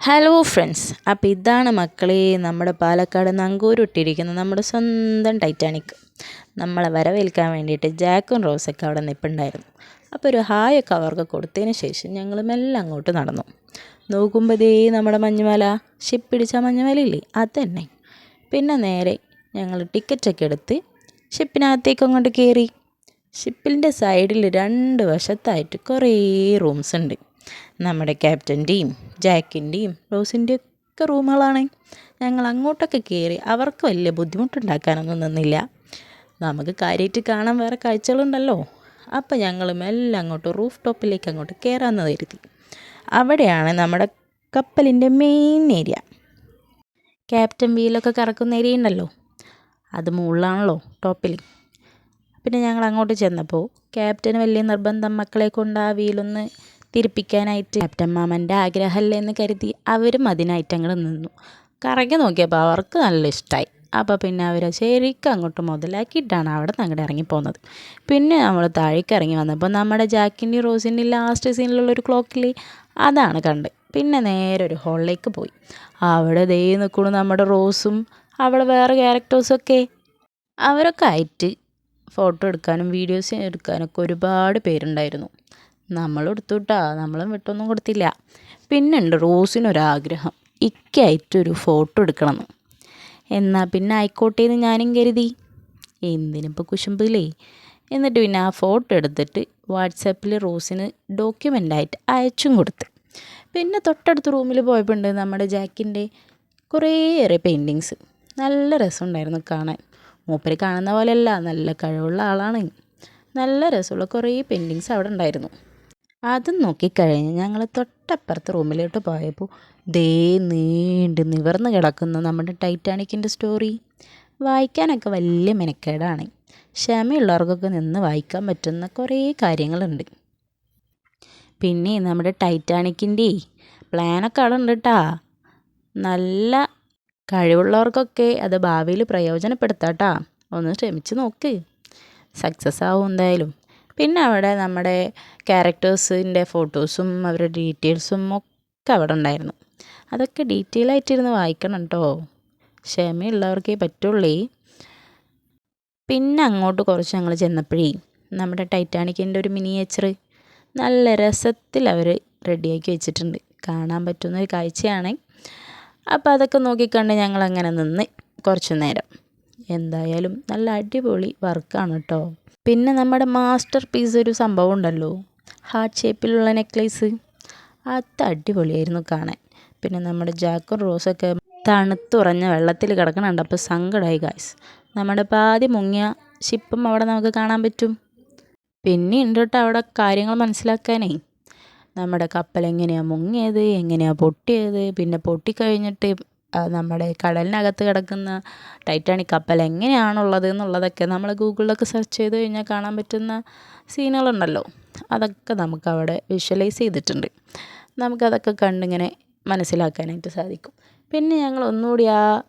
Hello friends അപ്പോൾ ഇതാണ് മക്കളെ നമ്മുടെ പാലക്കാട് നങ്കൂരുട്ടിരിക്കുന്ന നമ്മുടെ സ്വന്തം ടൈറ്റാനിക് നമ്മളെ വരവേൽക്കാൻ വേണ്ടിയിട്ട് ജാക്കും റോസൊക്കെ അവിടെ നിൽപ്പുണ്ടായിരുന്നു അപ്പോൾ ഒരു ഹായൊക്കെ അവർക്ക് കൊടുത്തതിന് ശേഷം ഞങ്ങൾ മെല്ലെ അങ്ങോട്ട് നടന്നു. നോക്കുമ്പോഴേ നമ്മുടെ മഞ്ഞുമല. ഷിപ്പ് പിടിച്ച മഞ്ഞുമലയില്ലേ? അതന്നെ. പിന്നെ നേരെ ഞങ്ങൾ ടിക്കറ്റൊക്കെ എടുത്ത് ഷിപ്പിനകത്തേക്ക് അങ്ങോട്ട് കയറി ഷിപ്പിന്റെ സൈഡിൽ രണ്ട് വശത്തായിട്ട് കുറേ റൂംസ് ഉണ്ട്. നമ്മുടെ ക്യാപ്റ്റന്റെയും ജാക്കിന്റെയും റോസിന്റെയും ഒക്കെ റൂമുകളാണ്. ഞങ്ങൾ അങ്ങോട്ടൊക്കെ കയറി അവർക്ക് വലിയ ബുദ്ധിമുട്ടുണ്ടാക്കാനൊന്നും നിന്നില്ല. നമുക്ക് കാര്യമായിട്ട് കാണാൻ വേറെ കാഴ്ചകളുണ്ടല്ലോ. അപ്പം ഞങ്ങളും എല്ലാം അങ്ങോട്ട് റൂഫ് ടോപ്പിലേക്ക് അങ്ങോട്ട് കയറാമെന്ന് കരുതി. അവിടെയാണ് നമ്മുടെ കപ്പലിന്റെ മെയിൻ ഏരിയ. ക്യാപ്റ്റൻ വീലൊക്കെ കറക്കുന്ന ഏരിയ ഉണ്ടല്ലോ. അത് മുകളിലാണല്ലോ ടോപ്പിൽ. പിന്നെ ഞങ്ങൾ അങ്ങോട്ട് ചെന്നപ്പോൾ ക്യാപ്റ്റന് വലിയ നിർബന്ധം മക്കളെ കൊണ്ട് ആ വീലൊന്ന് തിരിപ്പിക്കാനായിട്ട് ക്യാപ്റ്റൻ മാമന്റെ ആഗ്രഹമല്ലേ എന്ന് കരുതി അവരും അതിനായിട്ട് അങ്ങോട്ട് നിന്നു. കറങ്ങി നോക്കിയപ്പോൾ അവർക്ക് നല്ല ഇഷ്ടമായി അപ്പോൾ പിന്നെ അവർ ശരിക്കും അങ്ങോട്ട് മുതലാക്കിയിട്ടാണ് അവിടെ നിന്ന് അങ്ങോട്ട് ഇറങ്ങിപ്പോകുന്നത് പിന്നെ നമ്മൾ താഴേക്ക് ഇറങ്ങി വന്നപ്പോൾ നമ്മുടെ ജാക്കിന്റെ റോസിന്റെ ലാസ്റ്റ് സീനിലുള്ള ഒരു ക്ലോക്കിൽ അതാണ് കണ്ട് പിന്നെ നേരെ ഒരു ഹോളിലേക്ക് പോയി. അവിടെ ദേ നിൽക്കണു നമ്മുടെ റോസും അവിടെ വേറെ ക്യാരക്ടേഴ്സൊക്കെ അവരൊക്കെ ആയിട്ട് ഫോട്ടോ എടുക്കാനും വീഡിയോസ് എടുക്കാനൊക്കെ ഒരുപാട് പേരുണ്ടായിരുന്നു. നമ്മൾ എടുത്തു നമ്മളും വിട്ടൊന്നും കൊടുത്തില്ല. പിന്നെ ഉണ്ട് റോസിനൊരാഗ്രഹം. ഇക്കായിട്ടൊരു ഫോട്ടോ എടുക്കണമെന്ന് എന്നാൽ പിന്നെ ആയിക്കോട്ടെ എന്ന് ഞാനും കരുതി. എന്തിനിപ്പോൾ കുശുമ്പില്ലേ? എന്നിട്ട് പിന്നെ ആ ഫോട്ടോ എടുത്തിട്ട് വാട്സാപ്പിൽ റോസിന് ഡോക്യുമെന്റായിട്ട് അയച്ചും കൊടുത്ത്. പിന്നെ തൊട്ടടുത്ത റൂമിൽ പോയപ്പോൾ ഉണ്ട് നമ്മുടെ ജാക്കിന്റെ കുറേയേറെ പെയിന്റിങ്സ്. നല്ല രസമുണ്ടായിരുന്നു കാണാൻ. മൂപ്പര് കാണുന്ന പോലെയല്ല നല്ല കഴിവുള്ള ആളാണ്. നല്ല രസമുള്ള കുറേ പെയിന്റിങ്സ് അവിടെ ഉണ്ടായിരുന്നു. അതും നോക്കിക്കഴിഞ്ഞ് ഞങ്ങൾ തൊട്ടപ്പുറത്ത് റൂമിലോട്ട് പോയപ്പോൾ ദേ നീണ്ട് നിവർന്ന് കിടക്കുന്ന നമ്മുടെ ടൈറ്റാനിക്കിന്റെ സ്റ്റോറി. വായിക്കാനൊക്കെ വലിയ മെനക്കേടാണ്. ക്ഷമയുള്ളവർക്കൊക്കെ നിന്ന് വായിക്കാൻ പറ്റുന്ന കുറേ കാര്യങ്ങളുണ്ട്. പിന്നെ നമ്മുടെ ടൈറ്റാനിക്കിന്റെ പ്ലാനൊക്കെ ഉണ്ട് കേട്ടാ നല്ല കഴിവുള്ളവർക്കൊക്കെ അത് ഭാവിയിൽ പ്രയോജനപ്പെടുത്താം കേട്ടാ ഒന്ന് ശ്രമിച്ച് നോക്ക്. സക്സസ് ആവും എന്തായാലും. പിന്നെ അവിടെ നമ്മുടെ ക്യാരക്ടേഴ്സിന്റെ ഫോട്ടോസും അവരുടെ ഡീറ്റെയിൽസും ഒക്കെ അവിടെ ഉണ്ടായിരുന്നു. അതൊക്കെ ഡീറ്റെയിൽ ആയിട്ടിരുന്ന് വായിക്കണം കേട്ടോ ക്ഷമയുള്ളവർക്കേ പറ്റുള്ളേ. പിന്നെ അങ്ങോട്ട് കുറച്ച് ഞങ്ങൾ ചെന്നപ്പോഴേ നമ്മുടെ ടൈറ്റാനിക്കിന്റെ ഒരു മിനിയേച്ചർ നല്ല രസത്തിൽ അവർ റെഡിയാക്കി വെച്ചിട്ടുണ്ട്. കാണാൻ പറ്റുന്ന ഒരു കാഴ്ചയാണ്. അപ്പോൾ അതൊക്കെ നോക്കിക്കണ്ട് ഞങ്ങൾ അങ്ങനെ നിന്ന് കുറച്ച് നേരം. എന്തായാലും നല്ല അടിപൊളി വർക്കാണ് കേട്ടോ പിന്നെ നമ്മുടെ മാസ്റ്റർ പീസ് ഒരു സംഭവം ഉണ്ടല്ലോ. ഹാർട്ട് ഷേപ്പിലുള്ള നെക്ലേസ് അത് അടിപൊളിയായിരുന്നു കാണാൻ. പിന്നെ നമ്മുടെ ജാക്കും റോസൊക്കെ തണുത്തുറഞ്ഞ വെള്ളത്തിൽ കിടക്കണുണ്ട്. അപ്പോൾ സങ്കടമായി ഗായ്സ് നമ്മുടെ പാതി മുങ്ങിയ ഷിപ്പും അവിടെ നമുക്ക് കാണാൻ പറ്റും. പിന്നെ ഉണ്ട് കേട്ടോ അവിടെ കാര്യങ്ങൾ മനസ്സിലാക്കാനേ. നമ്മുടെ കപ്പൽ എങ്ങനെയാണ് മുങ്ങിയത് എങ്ങനെയാണ് പൊട്ടിയത് പിന്നെ പൊട്ടിക്കഴിഞ്ഞിട്ട് നമ്മുടെ കടലിനകത്ത് കിടക്കുന്ന ടൈറ്റാനിക് കപ്പൽ എങ്ങനെയാണുള്ളത് എന്നുള്ളതൊക്കെ നമ്മൾ ഗൂഗിളിലൊക്കെ സെർച്ച് ചെയ്ത് കഴിഞ്ഞാൽ കാണാൻ പറ്റുന്ന സീനുകളുണ്ടല്ലോ. അതൊക്കെ നമുക്കവിടെ വിഷ്വലൈസ് ചെയ്തിട്ടുണ്ട്. നമുക്കതൊക്കെ കണ്ടിങ്ങനെ മനസ്സിലാക്കാനായിട്ട് സാധിക്കും. പിന്നെ ഞങ്ങൾ ഒന്നുകൂടി ആ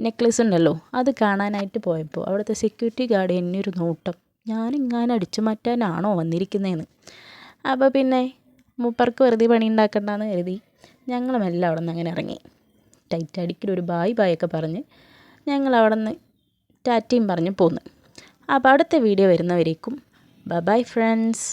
നെക്ലസ് ഉണ്ടല്ലോ അത് കാണാനായിട്ട് പോയപ്പോൾ അവിടുത്തെ സെക്യൂരിറ്റി ഗാർഡ് എന്നെ ഒരു നോട്ടം ഞാനിങ്ങനെ അടിച്ചു മാറ്റാനാണോ വന്നിരിക്കുന്നതെന്ന് അപ്പോൾ പിന്നെ മൂപ്പർക്ക് വെറുതെ പണി ഉണ്ടാക്കണ്ടെന്ന് കരുതി ഞങ്ങളും എല്ലാം അവിടെ നിന്ന് അങ്ങനെ ഇറങ്ങി. ടൈറ്റാനിക്കിൽ ഒരു ബായ് ബായ് ഒക്കെ പറഞ്ഞ് ഞങ്ങൾ അവിടെ നിന്ന് ടാറ്റയും പറഞ്ഞ് പോന്നു. അപ്പോൾ അടുത്ത വീഡിയോ വരുന്നവരേക്കും. Bye friends